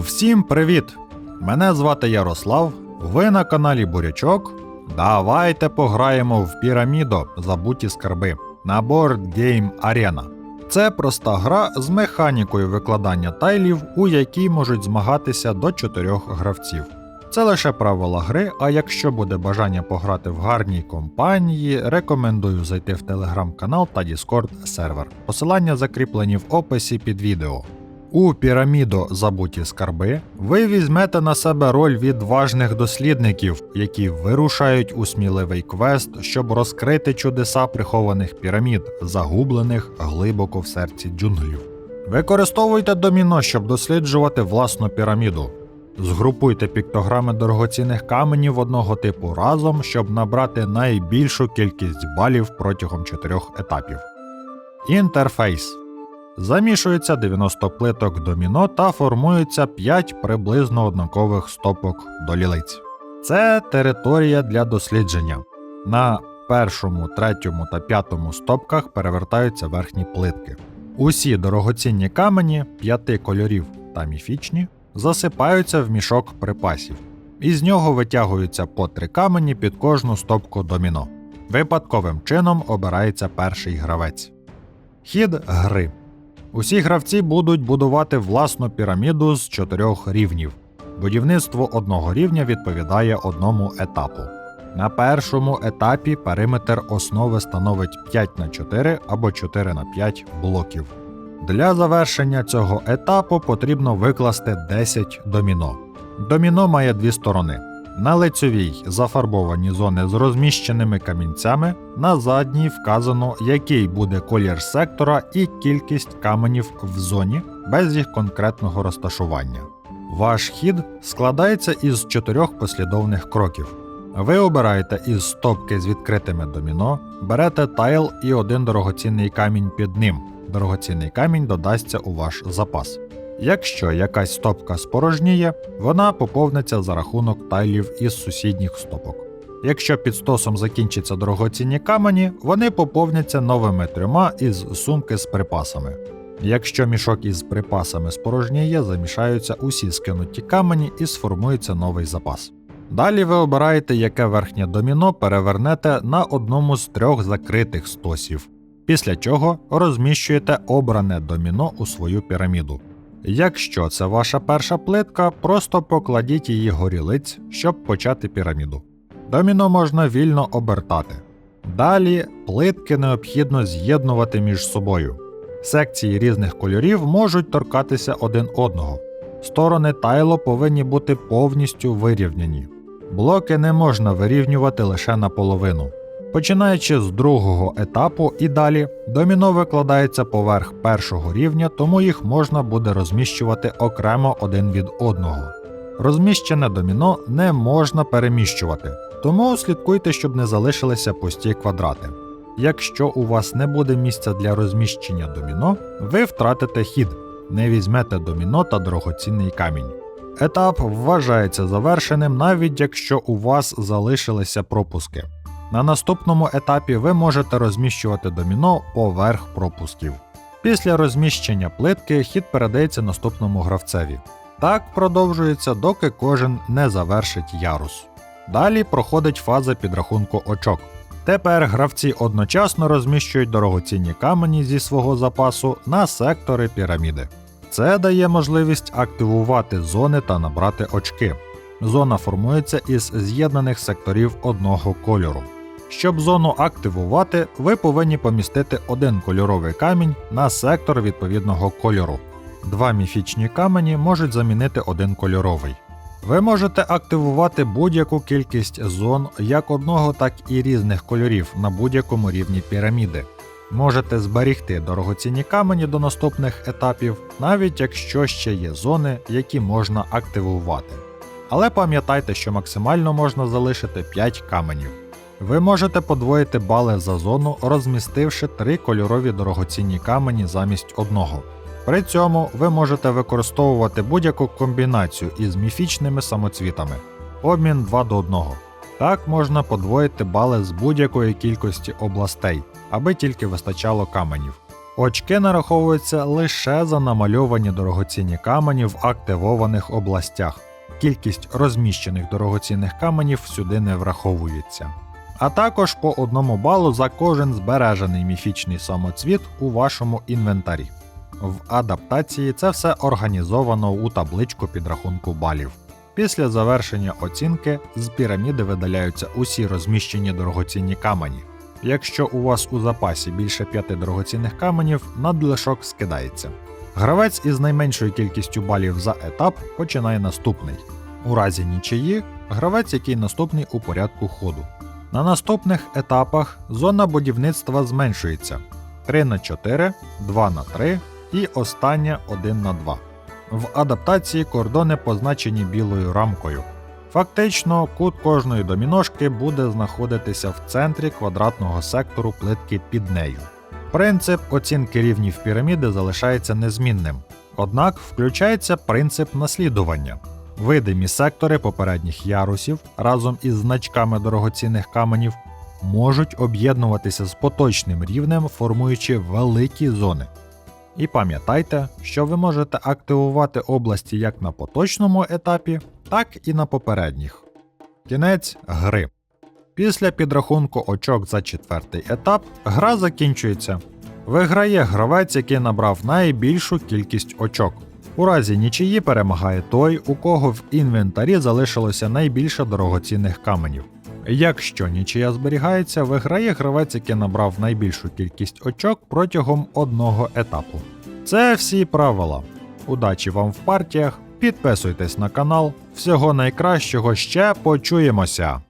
Всім привіт! Мене звати Ярослав. Ви на каналі Бурячок. Давайте пограємо в пірамідо Забуті скарби на Board Game Arena. Це проста гра з механікою викладання тайлів, у якій можуть змагатися до чотирьох гравців. Це лише правила гри, а якщо буде бажання пограти в гарній компанії, рекомендую зайти в телеграм-канал та Discord сервер. Посилання закріплені в описі під відео. У піраміду Забуті скарби ви візьмете на себе роль відважних дослідників, які вирушають у сміливий квест, щоб розкрити чудеса прихованих пірамід, загублених глибоко в серці джунглів. Використовуйте доміно, щоб досліджувати власну піраміду. Згрупуйте піктограми дорогоцінних каменів одного типу разом, щоб набрати найбільшу кількість балів протягом чотирьох етапів. Інтерфейс. Замішується 90 плиток доміно та формується 5 приблизно однакових стопок до лілиць. Це територія для дослідження. На першому, третьому та п'ятому стопках перевертаються верхні плитки. Усі дорогоцінні камені п'яти кольорів та міфічні засипаються в мішок припасів. Із нього витягуються по три камені під кожну стопку доміно. Випадковим чином обирається перший гравець. Хід гри. Усі гравці будуть будувати власну піраміду з чотирьох рівнів. Будівництво одного рівня відповідає одному етапу. На першому етапі периметр основи становить 5 на 4 або 4 на 5 блоків. Для завершення цього етапу потрібно викласти 10 доміно. Доміно має дві сторони. На лицьовій зафарбовані зони з розміщеними камінцями, на задній вказано, який буде колір сектора і кількість каменів в зоні без їх конкретного розташування. Ваш хід складається із чотирьох послідовних кроків. Ви обираєте із стопки з відкритими доміно, берете тайл і один дорогоцінний камінь під ним. Дорогоцінний камінь додасться у ваш запас. Якщо якась стопка спорожніє, вона поповниться за рахунок тайлів із сусідніх стопок. Якщо під стосом закінчаться дорогоцінні камені, вони поповняться новими трьома із сумки з припасами. Якщо мішок із припасами спорожніє, замішаються усі скинуті камені і сформується новий запас. Далі ви обираєте, яке верхнє доміно перевернете на одному з трьох закритих стосів, після чого розміщуєте обране доміно у свою піраміду. Якщо це ваша перша плитка, просто покладіть її горілиць, щоб почати піраміду. Доміно можна вільно обертати. Далі плитки необхідно з'єднувати між собою. Секції різних кольорів можуть торкатися один одного. Сторони тайло повинні бути повністю вирівняні. Блоки не можна вирівнювати лише наполовину. Починаючи з другого етапу і далі, доміно викладається поверх першого рівня, тому їх можна буде розміщувати окремо один від одного. Розміщене доміно не можна переміщувати, тому слідкуйте, щоб не залишилися пусті квадрати. Якщо у вас не буде місця для розміщення доміно, ви втратите хід, не візьмете доміно та дорогоцінний камінь. Етап вважається завершеним, навіть якщо у вас залишилися пропуски. На наступному етапі ви можете розміщувати доміно поверх пропусків. Після розміщення плитки хід передається наступному гравцеві. Так продовжується, доки кожен не завершить ярус. Далі проходить фаза підрахунку очок. Тепер гравці одночасно розміщують дорогоцінні камені зі свого запасу на сектори піраміди. Це дає можливість активувати зони та набрати очки. Зона формується із з'єднаних секторів одного кольору. Щоб зону активувати, ви повинні помістити один кольоровий камінь на сектор відповідного кольору. Два міфічні камені можуть замінити один кольоровий. Ви можете активувати будь-яку кількість зон як одного, так і різних кольорів на будь-якому рівні піраміди. Можете зберігти дорогоцінні камені до наступних етапів, навіть якщо ще є зони, які можна активувати. Але пам'ятайте, що максимально можна залишити 5 каменів. Ви можете подвоїти бали за зону, розмістивши три кольорові дорогоцінні камені замість одного. При цьому ви можете використовувати будь-яку комбінацію із міфічними самоцвітами, обмін 2 до 1. Так можна подвоїти бали з будь-якої кількості областей, аби тільки вистачало каменів. Очки нараховуються лише за намальовані дорогоцінні камені в активованих областях. Кількість розміщених дорогоцінних каменів сюди не враховується. А також по одному балу за кожен збережений міфічний самоцвіт у вашому інвентарі. В адаптації це все організовано у табличку підрахунку балів. Після завершення оцінки з піраміди видаляються усі розміщені дорогоцінні камені. Якщо у вас у запасі більше п'яти дорогоцінних каменів, надлишок скидається. Гравець із найменшою кількістю балів за етап починає наступний. У разі нічиї гравець, який наступний у порядку ходу. На наступних етапах зона будівництва зменшується 3 на 4, 2 на 3 і остання 1 на 2. В адаптації кордони позначені білою рамкою. Фактично, кут кожної доміношки буде знаходитися в центрі квадратного сектору плитки під нею. Принцип оцінки рівнів піраміди залишається незмінним, однак включається принцип наслідування. Видимі сектори попередніх ярусів разом із значками дорогоцінних каменів можуть об'єднуватися з поточним рівнем, формуючи великі зони. І пам'ятайте, що ви можете активувати області як на поточному етапі, так і на попередніх. Кінець гри. Після підрахунку очок за четвертий етап гра закінчується. Виграє гравець, який набрав найбільшу кількість очок. У разі нічиї перемагає той, у кого в інвентарі залишилося найбільше дорогоцінних каменів. Якщо нічия зберігається, виграє гравець, який набрав найбільшу кількість очок протягом одного етапу. Це всі правила. Удачі вам в партіях, підписуйтесь на канал. Всього найкращого ще почуємося!